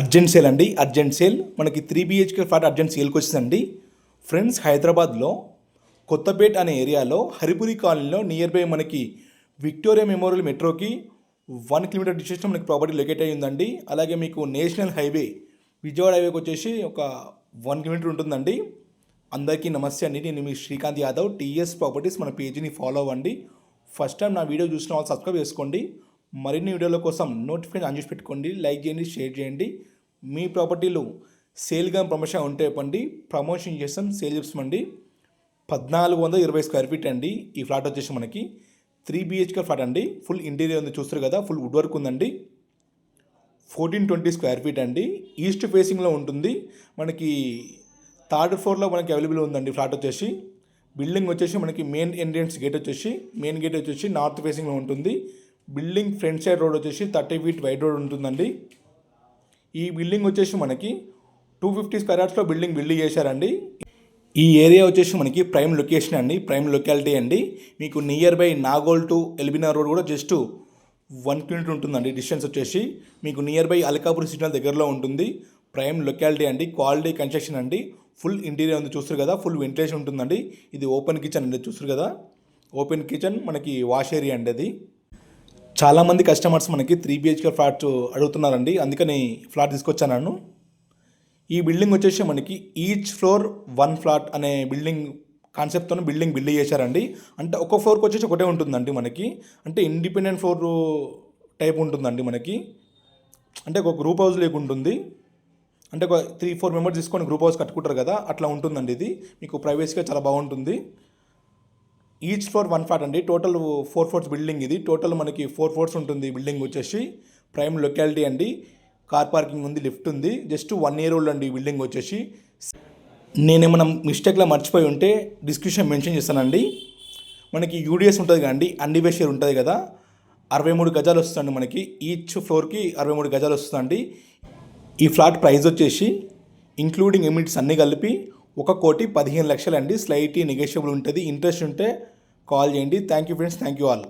Urgent sale అండి urgent sale. మనకి three BHK flat urgent సేల్కి వచ్చిందండి ఫ్రెండ్స్ హైదరాబాద్లో కొత్తపేట్ అనే ఏరియాలో హరిపురి కాలనీలో నియర్ బై మనకి విక్టోరియా మెమోరియల్ మెట్రోకి వన్ కిలోమీటర్ డిస్టెన్స్లో మనకి ప్రాపర్టీ లొకేట్ అయ్యి ఉందండి. అలాగే మీకు నేషనల్ హైవే విజయవాడ హైవేకి వచ్చేసి ఒక వన్ కిలోమీటర్ ఉంటుందండి. అందరికీ నమస్తే అండి. నేను మీ శ్రీకాంత్ యాదవ్ టీఎస్ ప్రాపర్టీస్ మన పేజీని ఫాలో అవ్వండి. ఫస్ట్ టైం నా వీడియో చూసిన వాళ్ళు సబ్స్క్రైబ్ చేసుకోండి. మరిన్ని వీడియోల కోసం నోటిఫికేషన్ ఆన్ చేసి పెట్టుకోండి లైక్ చేయండి షేర్ చేయండి. మీ ప్రాపర్టీలు సేల్గా ప్రమోషన్ ఉంటే చెప్పండి ప్రమోషన్ చేస్తాం సేల్ చేస్తామండి పద్నాలుగు వందల ఇరవై స్క్వేర్ ఫీట్ అండి ఈ ఫ్లాట్ వచ్చేసి మనకి. త్రీ బిహెచ్కే ఫ్లాట్ అండి. ఫుల్ ఇంటీరియర్ ఉంది చూస్తారు కదా ఫుల్ వుడ్ వర్క్ ఉందండి. ఫోర్టీన్ ట్వంటీ స్క్వేర్ ఫీట్ అండి. ఈస్ట్ ఫేసింగ్లో ఉంటుంది. మనకి థర్డ్ ఫ్లోర్లో మనకి అవైలబుల్ ఉందండి ఫ్లాట్ వచ్చేసి. బిల్డింగ్ వచ్చేసి మనకి మెయిన్ ఎంట్రన్స్ గేట్ వచ్చేసి మెయిన్ గేట్ వచ్చేసి నార్త్ ఫేసింగ్లో ఉంటుంది. బిల్డింగ్ ఫ్రంట్ సైడ్ రోడ్ వచ్చేసి థర్టీ ఫీట్ వైడ్ రోడ్ ఉంటుందండి. ఈ బిల్డింగ్ వచ్చేసి మనకి టూ ఫిఫ్టీ స్క్వేర్ యార్డ్స్లో బిల్డింగ్ బిల్డ్ చేశారండి. ఈ ఏరియా వచ్చేసి మనకి ప్రైమ్ లొకేషన్ అండి ప్రైమ్ లొకాలిటీ అండి. మీకు నియర్ బై నాగోల్ టు ఎల్బినా రోడ్ కూడా జస్ట్ వన్ కిలోమీటర్ ఉంటుందండి డిస్టెన్స్ వచ్చేసి. మీకు నియర్ బై అలకాపూర్ సిగ్నల్ దగ్గరలో ఉంటుంది. ప్రైమ్ లొకాలిటీ అండి క్వాలిటీ కన్స్ట్రక్షన్ అండి. ఫుల్ ఇంటీరియర్ ఉంది చూస్తారు కదా ఫుల్ వెంటిలేషన్ ఉంటుందండి. ఇది ఓపెన్ కిచెన్ అండి చూస్తారు కదా. ఓపెన్ కిచెన్ మనకి వాష్ ఏరియా అండి అది. చాలామంది కస్టమర్స్ మనకి త్రీ బిహెచ్కే ఫ్లాట్ అడుగుతున్నారండి. అందుకని ఫ్లాట్ తీసుకొచ్చాను నన్ను. ఈ బిల్డింగ్ వచ్చేసి మనకి ఈచ్ ఫ్లోర్ వన్ ఫ్లాట్ అనే బిల్డింగ్ కాన్సెప్ట్తో బిల్డింగ్ బిల్డ్ చేశారండి. అంటే ఒక ఫ్లోర్కి వచ్చేసి ఒకటే ఉంటుందండి మనకి. అంటే ఇండిపెండెంట్ ఫ్లోర్ టైప్ ఉంటుందండి మనకి. అంటే ఒక గ్రూప్ హౌస్ లేకుంటుంది అంటే ఒక త్రీ ఫోర్ మెంబర్స్ తీసుకొని గ్రూప్ హౌస్ కట్టుకుంటారు కదా అట్లా ఉంటుందండి ఇది. మీకు ప్రైవేసీగా చాలా బాగుంటుంది. ఈచ్ ఫ్లోర్ వన్ ఫ్లాట్ అండి. టోటల్ ఫోర్ ఫ్లోర్స్ బిల్డింగ్ ఇది. టోటల్ మనకి ఫోర్ ఫ్లోర్స్ ఉంటుంది బిల్డింగ్ వచ్చేసి. ప్రైమ్ లొకాలిటీ అండి. కార్ పార్కింగ్ ఉంది లిఫ్ట్ ఉంది. జస్ట్ వన్ ఇయర్ ఓల్డ్ అండి ఈ బిల్డింగ్ వచ్చేసి. నేనేమైనా మిస్టేక్లో మర్చిపోయి ఉంటే డిస్క్రిప్షన్ మెన్షన్ చేస్తానండి. మనకి యూడిఎస్ ఉంటుంది కదండి అన్డివే షేర్ ఉంటుంది కదా. అరవై మూడు గజాలు వస్తుందండి మనకి. ఈచ్ ఫ్లోర్కి అరవై మూడు గజాలు వస్తుందండి. ఈ ఫ్లాట్ ప్రైస్ వచ్చేసి ఇంక్లూడింగ్ ఎమిట్స్ అన్నీ కలిపి ఒక కోటి పదిహేను లక్షలండి. స్లైట్లీ నెగోషియబుల్ ఉంటుంది. ఇంట్రెస్ట్ ఉంటే కాల్ చేయండి. Thank you friends thank you all